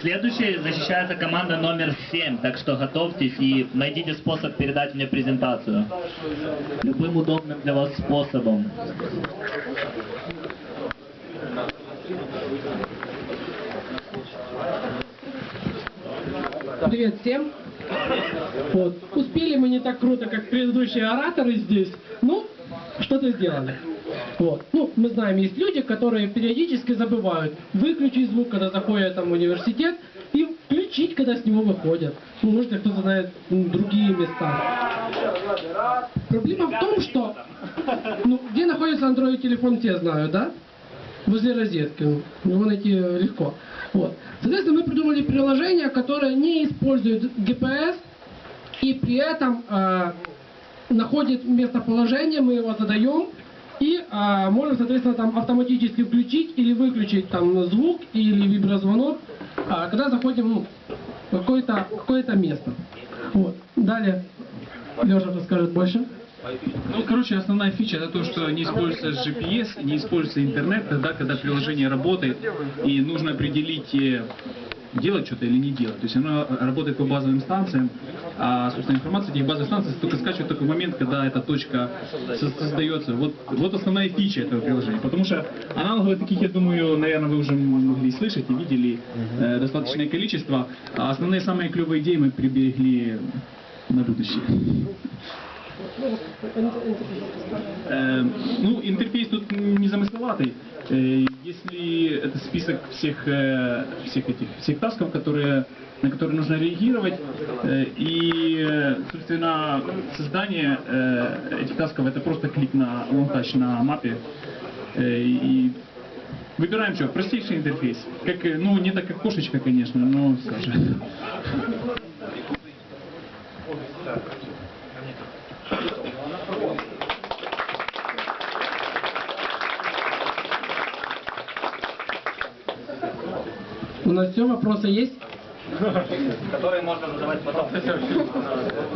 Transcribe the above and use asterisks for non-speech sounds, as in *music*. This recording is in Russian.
Следующей защищается команда номер 7, так что готовьтесь и найдите способ передать мне презентацию. Любым удобным для вас способом. Привет всем. Вот. Успели мы не так круто, как предыдущие ораторы здесь. Ну, что-то сделали. Вот. Ну, мы знаем, есть люди, которые периодически забывают выключить звук, когда заходят там в университет, и включить, когда с него выходят. Ну, может, кто-то знает другие места. Проблема в том, что ну, где находится Android телефон, те знают, да? возле розетки. Его найти э, легко. Вот. Соответственно, мы придумали приложение, которое не использует GPS и при этом э, находит местоположение, мы его задаем и э, можем, соответственно, там автоматически включить или выключить там звук или виброзвонок, э, когда заходим ну, в какое-то какое место. Вот. Далее Леша расскажет больше. Ну, короче, основная фича это то, что не используется GPS, не используется интернет, тогда, когда приложение работает, и нужно определить, э, делать что-то или не делать. То есть оно работает по базовым станциям, а, собственно, информация этих базовых станций только скачивает только в момент, когда эта точка со- создается. Вот, вот основная фича этого приложения. Потому что аналогов таких, я думаю, наверное, вы уже могли слышать и видели э, достаточное количество. А основные самые клевые идеи мы приберегли на будущее. Э, ну, интерфейс тут незамысловатый. Э, если это список всех, э, всех этих всех тасков, которые, на которые нужно реагировать, э, и, собственно, создание этих тасков это просто клик на touch на мапе. И выбираем что? Простейший интерфейс. Как, ну, не так как кошечка, конечно, но скажем. У нас все, вопросы есть? *laughs* Которые можно задавать потом. *laughs*